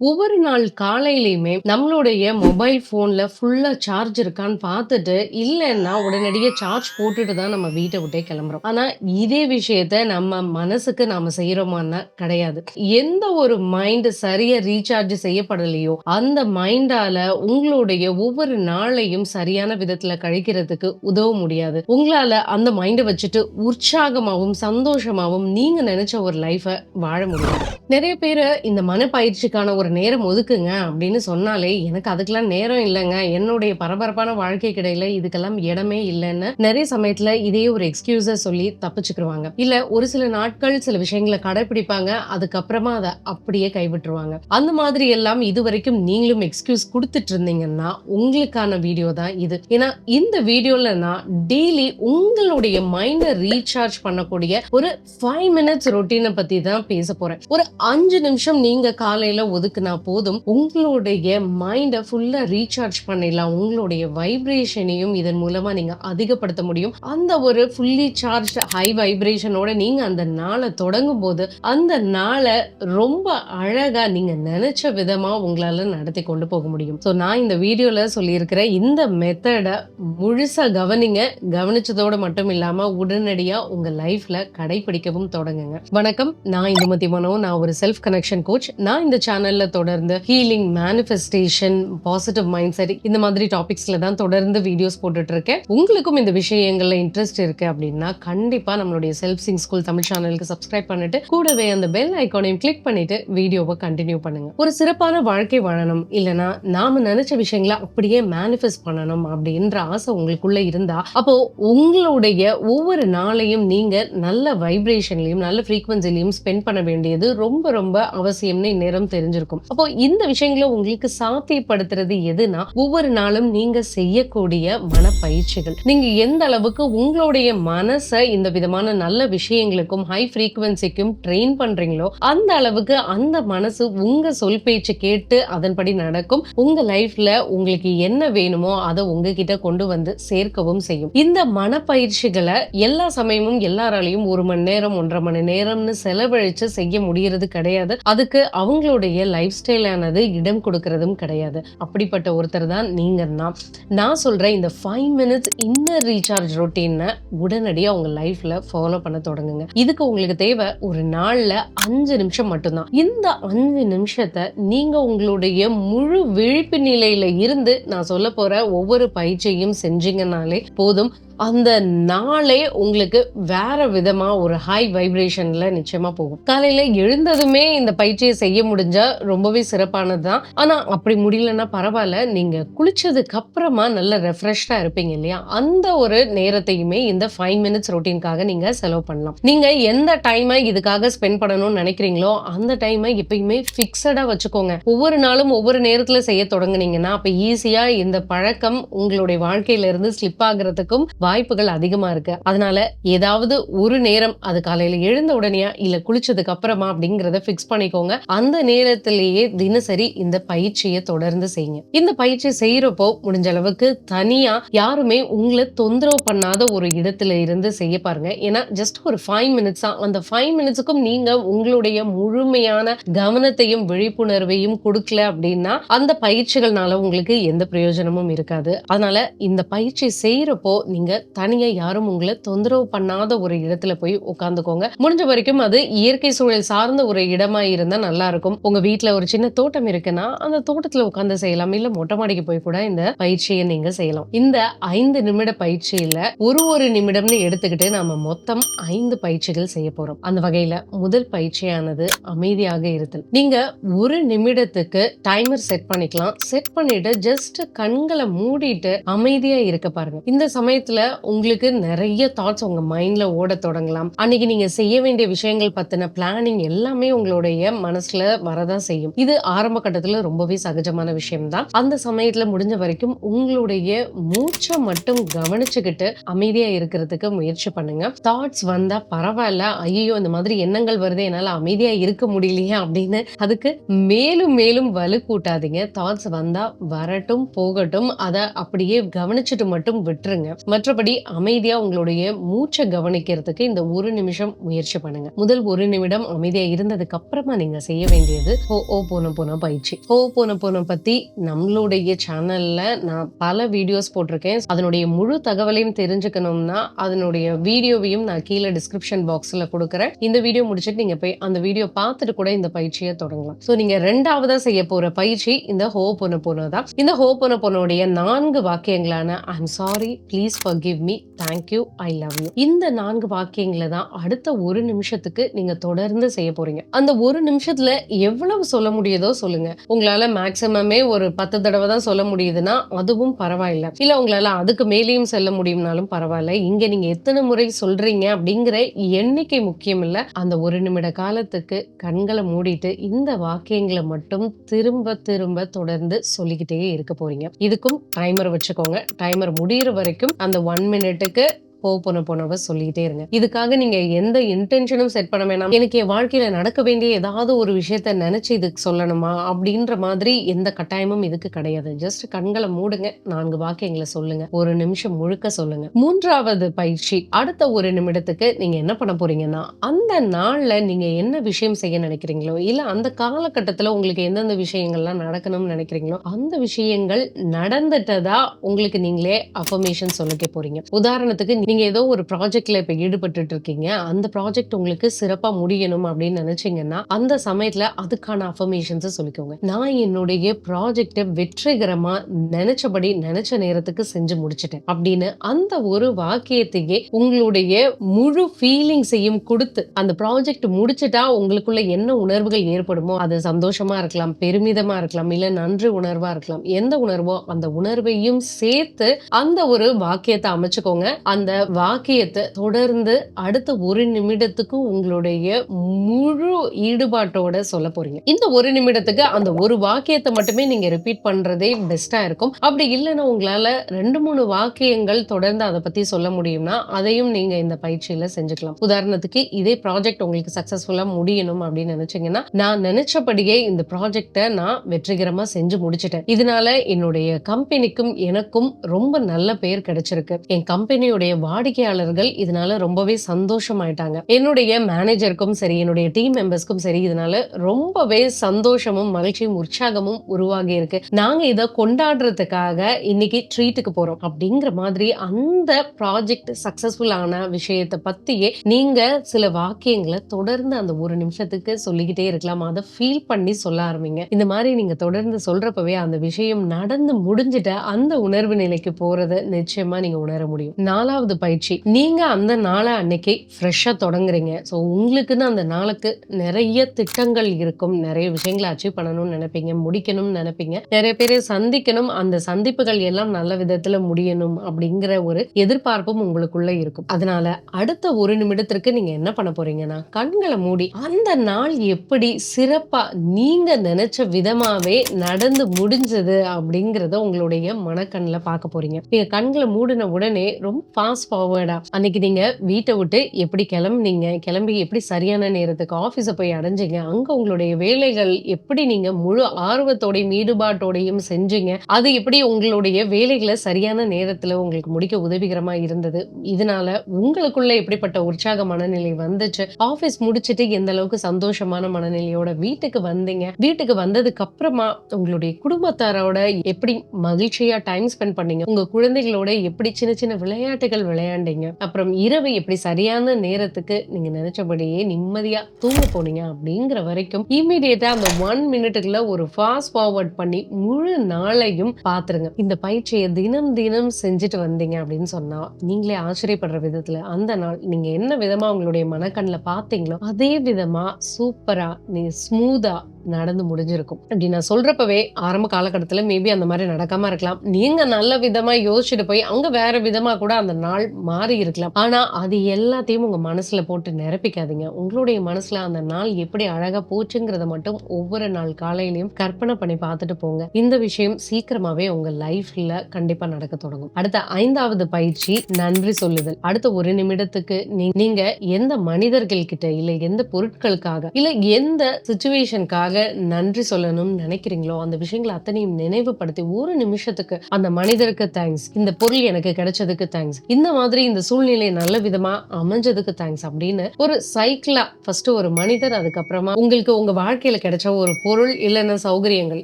ஒவ்வொரு நாள் காலையிலயுமே நம்மளுடைய மொபைல் ஃபோன்ல ஃபுல்லா சார்ஜ் இருக்கான்னு பார்த்துட்டு, இல்லைன்னா உடனடியே சார்ஜ் போட்டுட்டு தான் நம்ம வீட்டை விட்டே கிளம்புறோம். ஆனா, இதே விஷயத்த நம்ம மனசுக்கு நாம செய்றோமான்னா கிடையாது. எந்த ஒரு மைண்ட் சரியா ரீசார்ஜ் செய்யப்படலையோ, அந்த மைண்டால உங்களுடைய ஒவ்வொரு நாளையும் சரியான விதத்துல கழிக்கிறதுக்கு உதவ முடியாது. உங்களால அந்த மைண்டை வச்சுட்டு உற்சாகமாகவும் சந்தோஷமாகவும் நீங்க நினைச்ச ஒரு லைஃப வாழ முடியும் நிறைய பேர் இந்த மனப்பயிற்சிக்கான ஒரு நேரம் ஒதுக்குங்க அப்படின்னு சொன்னாலே, எனக்கு அதுக்கெல்லாம் நேரம் இல்லங்க. என்னுடைய பரபரப்பான வாழ்க்கை கிடையில இதுக்கெல்லாம் இடமே இல்லைன்னு நிறைய சமயத்துல இதே ஒரு எக்ஸ்கியூஸ சொல்லி தப்பிச்சுக்குருவாங்க. இல்ல ஒரு சில நாட்கள் சில விஷயங்களை கடைபிடிப்பாங்க அதுக்கப்புறமா அத அப்படியே கைவிட்டுருவாங்க. அந்த மாதிரி எல்லாம் இது வரைக்கும் நீங்களும் எக்ஸ்கியூஸ் குடுத்துட்டு இருந்தீங்கன்னா, உங்களுக்கான வீடியோ தான் இது. ஏன்னா, இந்த வீடியோல நான் டெய்லி உங்களுடைய மைண்ட ரீசார்ஜ் பண்ணக்கூடிய ஒரு ஃபைவ் மினிட்ஸ் ரொட்டீனை பத்தி தான் பேச போறேன். ஒரு அஞ்சு நிமிஷம் நீங்க காலையில நான் போதும். உங்களுடைய மைண்ட ஃபுல்லா ரீசார்ஜ் பண்ணிடலாம். உங்களுடைய வைப்ரேஷனையும் இதன் மூலமா நீங்க அதிகப்படுத்த முடியும். அந்த ஒரு ஃபுல்லி சார்ஜ் ஹை வைப்ரேஷனோட நீங்க அந்த நாளை தொடங்கும் போது அந்த நாளை ரொம்ப அழகா நீங்கள் நினச்ச விதமா உங்களால நடத்தி கொண்டு போக முடியும். ஸோ நான் இந்த வீடியோவில் சொல்லியிருக்கிற இந்த மெத்தடை முழுசா கவனிங்க. கவனிச்சதோட மட்டும் இல்லாமல் உடனடியாக உங்கள் லைஃப்ல கடைப்பிடிக்கவும் தொடங்குங்க. வணக்கம். நான் இந்துமதி மனோ. நான் ஒரு செல்ஃப் கனெக்ஷன் கோச். நான் இந்த சேனலில் தொடர்ந்து healing, manifestation, positive mind set இந்த மாதிரி டாபிக்ஸ்ல தான் தொடர்ந்து வீடியோஸ் போட்டுட்டு இருக்கேன். உங்களுக்கும் இந்த விஷயங்கள்ல இன்ட்ரெஸ்ட் இருக்கு அப்படின்னா, கண்டிப்பா நம்மளுடைய செல்ஃப் சிங் ஸ்கூல் தமிழ் சேனலுக்கு சப்ஸ்கிரைப் பண்ணிட்டு, கூடவே அந்த பெல் ஐக்கானையும் கிளிக் பண்ணிட்டு வீடியோவை கண்டினியூ பண்ணுங்க. ஒரு சிறப்பான வாழ்க்கை வாழணும், இல்லனா நாம நினைச்ச விஷயங்களை அப்படியே மேனிஃபெஸ்ட் பண்ணணும் அப்படின்ற ஆசை உங்களுக்குள்ள இருந்தா, அப்போ உங்களுடைய ஒவ்வொரு நாளையும் நீங்க நல்ல வைப்ரேஷன்லயும், நல்ல ஃப்ரீக்வன்சிலையும் ஸ்பெண்ட் பண்ண வேண்டியது ரொம்ப ரொம்ப அவசியம்னு இந்நேரம் தெரிஞ்சிருக்கும். அப்போ இந்த விஷயங்களை உங்களுக்கு சாத்தியப்படுத்துறது எதுனா, ஒவ்வொரு நாளும் நீங்க செய்யக்கூடிய மனப்பயிற்சிகள். நீங்க எந்த அளவுக்கு உங்களுடைய மனச இந்த விதமான நல்ல விஷயங்களுக்கும், ஹை ஃப்ரீக்குவென்சிக்கும் ட்ரெயின் பண்றீங்களோ, அந்த அளவுக்கு அந்த மனசு உங்க சொல் பேச்சு கேட்டு அதன்படி நடக்கும். உங்க லைஃப்ல உங்களுக்கு என்ன வேணுமோ அதை உங்ககிட்ட கொண்டு வந்து சேர்க்கவும் செய்யும். இந்த மனப்பயிற்சிகளை எல்லா சமயமும் எல்லாராலையும் ஒரு மணி நேரம், 1 1/2 மணி நேரம்னு செலவழிச்சு செய்ய முடியறது கிடையாது. அதுக்கு அவங்களுடைய லைஃப் லைஃப் ஸ்டைலானது இடம் கொடுக்கறதும் கிடையாது. அப்படிப்பட்ட ஒருத்தர் தான் நீங்கன்னா, நான் சொல்கிற இந்த ஃபைவ் மினிட்ஸ் இன்னர் ரீசார்ஜ் ரொட்டீனை உடனடியாக உங்கள் லைஃப்ல ஃபாலோ பண்ண தொடங்குங்க. இதுக்கு உங்களுக்கு தேவை ஒரு நாள்ல அஞ்சு நிமிஷம் மட்டும் தான். இந்த அஞ்சு நிமிஷத்தை நீங்க உங்களுடைய முழு விழிப்பு நிலையில இருந்து நான் சொல்லப்போற ஒவ்வொரு பயிற்சியையும் செஞ்சீங்கன்னாலே போதும். அந்த நாளே உங்களுக்கு வேற விதமா ஒரு ஹை வைப்ரேஷன்ல நிச்சயமா போகும். காலையில எழுந்ததுமே இந்த பயிற்சியை செய்ய முடிஞ்சா ரொம்பவே சிறப்பானது தான். ஆனா அப்படி முடியலன்னா பரவாயில்ல நீங்க குளிச்சதுக்கு அப்புறமா நல்ல ரெஃப்ரெஷ்டா இருப்பீங்க இல்லையா? அந்த ஒரு நேரத்தையுமே இந்த ஃபைவ் மினிட்ஸ் ரொட்டீன்க்காக நீங்க செலவு பண்ணலாம். நீங்க எந்த டைமை இதுக்காக ஸ்பெண்ட் பண்ணணும்னு நினைக்கிறீங்களோ அந்த டைமை எப்பயுமே ஃபிக்ஸடா வச்சுக்கோங்க. ஒவ்வொரு நாளும் ஒவ்வொரு நேரத்துல செய்ய தொடங்குனீங்கன்னா, அப்ப ஈஸியா இந்த பழக்கம் உங்களுடைய வாழ்க்கையில இருந்து ஸ்லிப் ஆகுறதுக்கும் வாய்ப்புகள் அதிகமா இருக்கு. அதனால ஏதாவது ஒரு நேரம் அது காலையில எழுந்த உடனேயா, இல்ல குளிச்சதுக்கு அப்புறமா அப்படிங்கிறத ஃபிக்ஸ் பண்ணிக்கோங்க. அந்த நேரத்திலேயே தினசரி இந்த பயிற்சியை தொடர்ந்து செய்யுங்க. இந்த பயிற்சி செய்யறப்போ முடிஞ்ச அளவுக்கு தனியா யாருமே உங்களை தொந்தரவு பண்ணாத ஒரு இடத்துல இருந்து செய்ய பாருங்க. ஏன்னா ஜஸ்ட் ஒரு ஃபைவ் மினிட்ஸ் தான். அந்த ஃபைவ் மினிட்ஸுக்கும் நீங்க உங்களுடைய முழுமையான கவனத்தையும், விழிப்புணர்வையும் கொடுக்கல அப்படின்னா, அந்த பயிற்சிகள்னால உங்களுக்கு எந்த பிரயோஜனமும் இருக்காது. அதனால இந்த பயிற்சி செய்யறப்போ நீங்க தனியா யாரும் உங்களை தொந்தரவு பண்ணாத ஒரு இடத்துல போய் உட்கார்ந்துக்கோங்க. முடிஞ்ச வரைக்கும் அது இயற்கை சூழல் சார்ந்த ஒரு இடமா இருந்தா நல்லா இருக்கும். உங்க வீட்ல ஒரு சின்ன தோட்டம் இருக்குன்னா, அந்த தோட்டத்துல உட்கார்ந்து செய்யலாம். இல்ல மொட்டை மாடிக்கு போய் கூட இந்த பயிற்சியை நீங்க செய்யலாம். இந்த ஐந்து நிமிட பயிற்சியில ஒரு ஒரு நிமிடம்னு எடுத்துக்கிட்டு நாம மொத்தம் ஐந்து பயிற்சிகள் செய்ய போறோம். அந்த வகையில முதல் பயிற்சியானது அமைதியாக இருத்தல். நீங்க ஒரு நிமிடத்துக்கு டைமர் செட் பண்ணிக்கலாம். செட் பண்ணிட்டு ஜஸ்ட் கண்களை மூடிட்டு அமைதியா இருக்க பாருங்க. இந்த சமயத்துல உங்களுக்கு நிறைய தாட்ஸ் உங்க மைண்ட்ல ஓட தொடங்கலாம். அன்னைக்கு நீங்க செய்ய வேண்டிய விஷயங்கள் பத்தின பிளானிங் எல்லாமே உங்களுடைய மனசுல வரதான் செய்யும். இது ஆரம்ப கட்டத்துல ரொம்பவே சகஜமான விஷயம் தான். அந்த சமயத்துல முடிஞ்ச வரைக்கும் உங்களுடைய மூச்சை மட்டும் கவனிச்சுக்கிட்டு அமைதியா இருக்கிறதுக்கு முயற்சி பண்ணுங்க. தாட்ஸ் வந்தா பரவாயில்ல ஐயோ இந்த மாதிரி எண்ணங்கள் வருது என்னால அமைதியா இருக்க முடியலையே அப்படின்னு அதுக்கு மேலும் மேலும் வலு கூட்டாதீங்க. தாட்ஸ் வந்தா வரட்டும், போகட்டும். அத அப்படியே கவனிச்சுட்டு மட்டும் விட்டுருங்க. மற்ற மற்றபடி அமைதியா உங்களுடைய மூச்சை கவனிக்கிறதுக்கு இந்த ஒரு நிமிஷம் முயற்சி பண்ணுங்க. முதல் ஒரு நிமிடம் அமைதியா இருந்ததுக்கு அப்புறமா நீங்க செய்ய வேண்டியது ஓ ஓ போன போன பயிற்சி. ஓ போன போன பத்தி நம்மளுடைய சேனல்ல நான் பல வீடியோஸ் போட்டிருக்கேன். அதனுடைய முழு தகவலையும் தெரிஞ்சுக்கணும்னா அதனுடைய வீடியோவையும் நான் கீழே டிஸ்கிரிப்ஷன் பாக்ஸ்ல கொடுக்குறேன். இந்த வீடியோ முடிச்சுட்டு நீங்க போய் அந்த வீடியோ பார்த்துட்டு கூட இந்த பயிற்சியை தொடங்கலாம். ஸோ நீங்க ரெண்டாவதா செய்ய போற பயிற்சி இந்த ஹோ போன பொன தான் இந்த ஹோ போன போனோடைய நான்கு வாக்கியங்களான I am sorry please forgive me thank you I love you இந்த நான்கு வாக்கியங்களை தான் அடுத்த ஒரு நிமிஷத்துக்கு நீங்க தொடர்ந்து செய்ய போறீங்க. அந்த ஒரு நிமிஷத்துல எவ்வளவு சொல்ல முடியுதோ சொல்லுங்க. உங்களால மேக்சிமமே ஒரு பத்து தடவை தான் சொல்ல முடியுதுன்னா அதுவும் பரவாயில்ல. இல்ல உங்களால அதுக்கு மேலேயும் செல்ல முடியும்னாலும் பரவாயில்ல. இங்க நீங்க எத்தனை முறை சொல்றீங்க அப்படிங்கிற எண்ணிக்கை முக்கியம் இல்ல. அந்த ஒரு நிமிட காலத்துக்கு கண்களை மூடிட்டு இந்த வாக்கியங்களை மட்டும் திரும்ப திரும்ப தொடர்ந்து சொல்லிக்கிட்டே இருக்க போறீங்க. இதுக்கும் டைமர் வச்சுக்கோங்க. டைமர் முடியிற வரைக்கும் அந்த ஒன் மினிட்டுக்கு போக போன போனவ சொல்லிக்கிட்டே இருங்க. இதுக்காக நீங்க எந்த இன்டென்ஷனும் செட் பண்ண வேணாம். எனக்கு என் வாழ்க்கையில நடக்க வேண்டிய ஏதாவது ஒரு விஷயத்த நினைச்சு இதுக்கு சொல்லணுமா? அப்படின்ற மாதிரி எந்த கட்டாயமும் இதுக்கு கிடையாது. ஜஸ்ட் கண்களை மூடுங்க. நான்கு வாக்கியங்களை சொல்லுங்க. ஒரு நிமிஷம் முழுக்க சொல்லுங்க. மூன்றாவது பயிற்சி. அடுத்த ஒரு நிமிடத்துக்கு நீங்க என்ன பண்ண போறீங்கன்னா அந்த நாள்ல நீங்க என்ன விஷயம் செய்ய நினைக்கிறீங்களோ இல்ல அந்த காலகட்டத்துல உங்களுக்கு எந்தெந்த விஷயங்கள்லாம் நடக்கணும்னு நினைக்கிறீங்களோ அந்த விஷயங்கள் நடந்துட்டதா உங்களுக்கு நீங்களே அஃபர்மேஷன் சொல்லிக்க போறீங்க. உதாரணத்துக்கு நீங்க ஏதோ ஒரு ப்ராஜெக்ட்ல இப்ப ஈடுபட்டு இருக்கீங்க அந்த ப்ராஜெக்ட் உங்களுக்கு சிறப்பா முடியணும் அப்படின்னு நினைச்சீங்கன்னா அந்த சமயத்துல அதுக்கான அஃபர்மேஷன்ஸ் சொல்லிக்கோங்க. நான் என்னுடைய ப்ராஜெக்டை வெற்றிகரமா நினைச்சபடி நினைச்ச நேரத்துக்கு செஞ்சு முடிச்சிட்டேன் அப்படின்னு அந்த ஒரு வாக்கியத்தையே உங்களுடைய முழு ஃபீலிங்ஸையும் கொடுத்து அந்த ப்ராஜெக்ட் முடிச்சிட்டா உங்களுக்குள்ள என்ன உணர்வுகள் ஏற்படுமோ அது சந்தோஷமா இருக்கலாம் பெருமிதமா இருக்கலாம் இல்ல நன்றி உணர்வா இருக்கலாம் எந்த உணர்வோ அந்த உணர்வையும் சேர்த்து அந்த ஒரு வாக்கியத்தை அமைச்சுக்கோங்க. அந்த வாக்கியத்தை தொடர்ந்து அடுத்த ஒரு நிமிடத்துக்கு உங்களுடைய முழு ஈடுபாட்டோட சொல்ல போறீங்க. இந்த ஒரு நிமிடத்துக்கு அந்த ஒரு வாக்கியத்தை மட்டுமே நீங்க ரிப்பீட் பண்றதே பெஸ்டா இருக்கும். அப்படி இல்லைன்னா உங்களால ரெண்டு மூணு வாக்கியங்கள் தொடர்ந்து அதை பத்தி சொல்ல முடியும்னா அதையும் நீங்க இந்த பயிற்சியில செஞ்சுக்கலாம். உதாரணத்துக்கு இதே ப்ராஜெக்ட் உங்களுக்கு சக்சஸ்ஃபுல்லா முடியணும் அப்படின்னு நினைச்சீங்கன்னா நான் நினைச்சபடியே இந்த ப்ராஜெக்டை நான் வெற்றிகரமா செஞ்சு முடிச்சிட்டேன். இதனால என்னுடைய கம்பெனிக்கும் எனக்கும் ரொம்ப நல்ல பேர் கிடைச்சிருக்கு. என் கம்பெனியுடைய வாடிக்கையாளர்கள் இதனால ரொம்பவே சந்தோஷமாயிட்டாங்க. என்னுடைய மேனேஜருக்கும் சரி என்னுடைய டீம் மெம்பர்ஸ்க்கும் சரி இதனால ரொம்பவே சந்தோஷமும் மகிழ்ச்சியும் உற்சாகமும் உருவாகி இருக்கு. நாங்க இதை கொண்டாடுறதுக்காக இன்னைக்கு ட்ரீட்டுக்கு போறோம். அப்படிங்கிற மாதிரி அந்த ப்ராஜெக்ட் சக்சஸ்ஃபுல் ஆன விஷயத்தை பத்தியே நீங்க சில வாக்கியங்களை தொடர்ந்து அந்த ஒரு நிமிஷத்துக்கு சொல்லிக்கிட்டே இருக்கலாம். அதை ஃபீல் பண்ணி சொல்ல ஆரம்பிங்க. இந்த மாதிரி நீங்க தொடர்ந்து சொல்றப்பவே அந்த விஷயம் நடந்து முடிஞ்சிட்ட அந்த உணர்வு நிலைக்கு போறத நிச்சயமா நீங்க உணர முடியும். நாலாவது பயிற்சி. நீங்கள் அந்த நாளை அன்னைக்கு ஃப்ரெஷ்ஷாக தொடங்குறீங்க. ஸோ உங்களுக்குன்னு அந்த நாளுக்கு நிறைய திட்டங்கள் இருக்கும். நிறைய விஷயங்களை அச்சீவ் பண்ணணும்னு நினைப்பீங்க. முடிக்கணும்னு நினைப்பீங்க. நிறைய பேரை சந்திக்கணும். அந்த சந்திப்புகள் எல்லாம் நல்ல விதத்தில் முடியணும் அப்படிங்கிற ஒரு எதிர்பார்ப்பும் உங்களுக்குள்ள இருக்கும். அதனால அடுத்த ஒரு நிமிடத்திற்கு நீங்கள் என்ன பண்ண போறீங்கன்னா கண்களை மூடி அந்த நாள் எப்படி சிறப்பாக நீங்கள் நினைச்ச விதமாகவே நடந்து முடிஞ்சது அப்படிங்கிறத உங்களுடைய மனக்கண்ணில் பார்க்க போறீங்க. நீங்கள் கண்களை மூடின உடனே ரொம்ப ஃபாஸ்ட் ஃபார்வேர்டா அன்னைக்கு நீங்க வீட்டை விட்டு எப்படி கிளம்புனீங்க? கிளம்பி எப்படி சரியான நேரத்துக்கு ஆபீஸை போய் அடைஞ்சீங்க? அங்க உங்களுடைய வேலைகள் எப்படி நீங்க முழு ஆர்வத்தோடையும் ஈடுபாட்டோடையும் செஞ்சீங்க? அது எப்படி உங்களுடைய வேலைகளை சரியான நேரத்துல உங்களுக்கு முடிக்க உதவிகரமா இருந்தது? இதனால உங்களுக்குள்ள எப்படிப்பட்ட உற்சாக மனநிலை வந்துச்சு? ஆபீஸ் முடிச்சிட்டு எந்த அளவுக்கு சந்தோஷமான மனநிலையோட வீட்டுக்கு வந்தீங்க? வீட்டுக்கு வந்ததுக்கு அப்புறமா உங்களுடைய குடும்பத்தாரோட எப்படி மகிழ்ச்சியா டைம் ஸ்பெண்ட் பண்ணீங்க? உங்க குழந்தைகளோட எப்படி சின்ன சின்ன விளையாட்டுகள் விளையாண்டீங்க. அப்புறம் இரவு எப்படி சரியான நேரத்துக்கு நீங்க நினைச்சபடியே நிம்மதியா தூங்க போனீங்க அப்படிங்கிற வரைக்கும் இமீடியட்டா அந்த ஒன் மினிட்டுக்குள்ள ஒரு ஃபாஸ்ட் ஃபார்வர்ட் பண்ணி முழு நாளையும் பாத்துருங்க. இந்த பயிற்சியை தினம் தினம் செஞ்சுட்டு வந்தீங்க அப்படின்னு சொன்னா நீங்களே ஆச்சரியப்படுற விதத்துல அந்த நாள் நீங்க என்ன விதமா உங்களுடைய மனக்கண்ணில் பார்த்தீங்களோ அதே விதமா சூப்பரா நீ ஸ்மூதா நடந்து முடிஞ்சிருக்கும். அப்படி நான் சொல்றப்பவே ஆரம்ப காலகட்டத்துல மேபி அந்த மாதிரி நடக்காம இருக்கலாம். நீங்க நல்ல விதமா யோசிச்சுட்டு போய் அங்க வேற விதமா கூட அந்த நாள் மாறி இருக்கலாம். ஆனா அது எல்லாத்தையும் உங்க மனசுல போட்டு நிரப்பிக்காதீங்க. உங்களுடைய மனசுல அந்த நாள் எப்படி அழகா போச்சுங்கிறத மட்டும் ஒவ்வொரு நாள் காலையிலையும் கற்பனை பண்ணி பார்த்துட்டு போங்க. இந்த விஷயம் சீக்கிரமாவே உங்க லைஃப்ல கண்டிப்பா நடக்க தொடங்கும். அடுத்த ஐந்தாவது பயிற்சி நன்றி சொல்லுதல். அடுத்த ஒரு நிமிடத்துக்கு நீங்க எந்த மனிதர்கள் கிட்ட இல்ல எந்த பொருட்களுக்காக இல்ல எந்த சுச்சுவேஷனுக்காக நன்றி சொல்லணும்னு நினைக்கிறீங்களோ அந்த விஷயங்களை அத்தனையும் நினைவுபடுத்தி ஒரு நிமிஷத்துக்கு அந்த மனிதருக்கு தேங்க்ஸ் இந்த பொருள் எனக்கு கிடைச்சதுக்கு தேங்க்ஸ் இந்த மாதிரி இந்த சூழ்நிலை நல்ல விதமா அமைஞ்சதுக்கு தேங்க்ஸ் அப்படின்னு ஒரு சைக்கிளா ஃபர்ஸ்ட் ஒரு மனிதர் அதுக்கப்புறமா உங்களுக்கு உங்க வாழ்க்கையில கிடைச்ச ஒரு பொருள் இல்லைன்னா சௌகரியங்கள்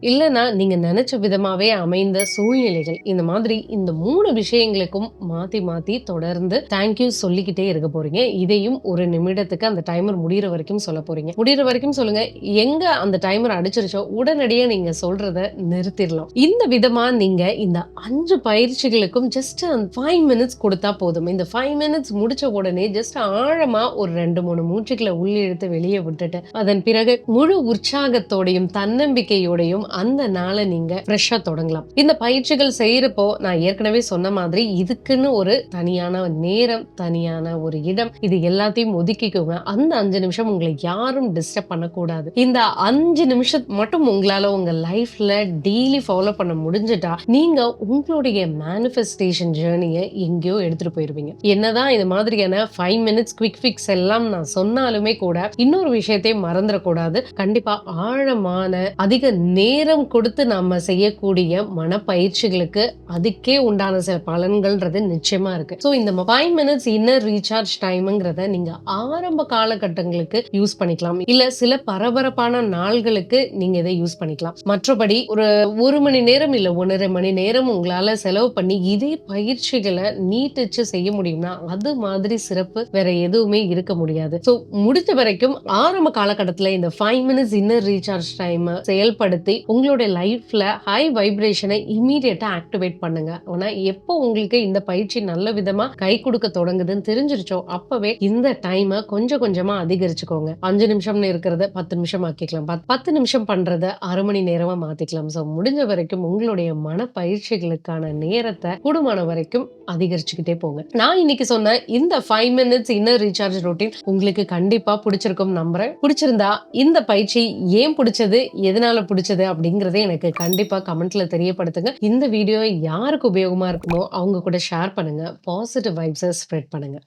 இல்லைன்னா நீங்க நினைச்ச விதமாவே அமைந்த சூழ்நிலைகள். இந்த மாதிரி இந்த மூணு விஷயங்களுக்கும் மாத்தி மாத்தி தொடர்ந்து தேங்க்யூ சொல்லிக்கிட்டே இருக்க போறீங்க. இதையும் ஒரு நிமிடத்துக்கு அந்த டைமர் முடிகிற வரைக்கும் சொல்ல போறீங்க. முடிகிற வரைக்கும் சொல்லுங்க. எங்க அந்த டைமர் அடிச்சிருச்சோ உடனடியே நீங்க சொல்றத நிறுத்திடலாம். இந்த விதமா நீங்க இந்த அஞ்சு பயிற்சிகளுக்கும் ஜஸ்ட் ஃபைவ் மினிட்ஸ் கொடுத்தா போதும். இந்த ஃபைவ் மினிட்ஸ் முடிச்ச உடனே ஜஸ்ட் ஆழமா ஒரு ரெண்டு மூணு மூச்சுக்களை உள்ளிழுத்து வெளியே விட்டுட்டு அதன் பிறகு முழு உற்சாகத்தோடையும் தன்னம்பிக்கையோடையும் அந்த நாளை நீங்க ஃப்ரெஷ்ஷா தொடங்கலாம். இந்த பயிற்சிகள் செய்யறப்போ நான் ஏற்கனவே சொன்ன மாதிரி இதுக்குன்னு ஒரு தனியான நேரம் தனியான ஒரு இடம் இது எல்லாத்தையும் ஒதுக்கிக்கோங்க. அந்த அஞ்சு நிமிஷம் உங்களை யாரும் டிஸ்டர்ப் பண்ணக்கூடாது. இந்த அஞ்சு அஞ்சு நிமிஷம் மட்டும் உங்களால உங்க லைஃப்ல டெய்லி ஃபாலோ பண்ண முடிஞ்சிட்டா நீங்க உங்களுடைய மேனிஃபெஸ்டேஷன் ஜேர்னியை எங்கேயோ எடுத்துட்டு போயிருவீங்க. என்னதான் இது மாதிரியான ஃபைவ் மினிட்ஸ் குவிக் ஃபிக்ஸ் எல்லாம் நான் சொன்னாலுமே கூட இன்னொரு விஷயத்தையும் மறந்துடக்கூடாது. கண்டிப்பா ஆழமான அதிக நேரம் கொடுத்து நாம செய்யக்கூடிய மனப்பயிற்சிகளுக்கு அதுக்கே உண்டான சில பலன்கள்ன்றது நிச்சயமா இருக்கு. ஸோ இந்த ஃபைவ் மினிட்ஸ் இன்னர் ரீசார்ஜ் டைம்ங்கிறத நீங்க ஆரம்ப காலகட்டங்களுக்கு யூஸ் பண்ணிக்கலாம். இல்ல சில பரபரப்பான நாள்களுக்கு நீங்க இதை யூஸ் பண்ணிக்கலாம். மற்றபடி ஒரு ஒரு மணி நேரம் இல்ல ஒன்றரை மணி நேரம் உங்களால செலவு பண்ணி இதே பயிற்சிகளை நீட்டிச்சு செய்ய முடியும்னா அது மாதிரி சிறப்பு வேற எதுவுமே இருக்க முடியாது. ஸோ முடிச்ச வரைக்கும் ஆரம்ப காலகட்டத்தில் இந்த five minutes inner recharge time செயல்படுத்தி உங்களுடைய லைஃப்ல ஹை வைப்ரேஷனை இமீடியட்டா ஆக்டிவேட் பண்ணுங்க. ஆனா எப்போ உங்களுக்கு இந்த பயிற்சி நல்ல விதமா கை கொடுக்க தொடங்குதுன்னு தெரிஞ்சிருச்சோ அப்பவே இந்த டைமை கொஞ்சம் கொஞ்சமா அதிகரிச்சுக்கோங்க. அஞ்சு நிமிஷம்னு இருக்கிறத பத்து நிமிஷம் ஆக்கிக்கலாம் பத்து நிமிஷம் பண்றதை அரை மணி நேரமா மாத்திக்கலாம். ஸோ முடிஞ்ச வரைக்கும் உங்களுடைய மன பயிற்சிகளுக்கான நேரத்தை கூடுமான வரைக்கும் அதிகரிச்சுக்கிட்டே போங்க. நான் இன்னைக்கு சொன்ன இந்த five minutes inner recharge routine உங்களுக்கு கண்டிப்பா பிடிச்சிருக்கும் நம்புறேன். பிடிச்சிருந்தா இந்த பயிற்சி ஏன் பிடிச்சது எதனால பிடிச்சது அப்படிங்கறத எனக்கு கண்டிப்பா கமெண்ட்ல தெரியப்படுத்துங்க. இந்த வீடியோ யாருக்கு உபயோகமா இருக்குமோ அவங்க கூட ஷேர் பண்ணுங்க. பாசிட்டிவ் வைப்ஸை ஸ்ப்ரெட் பண்ணுங்க.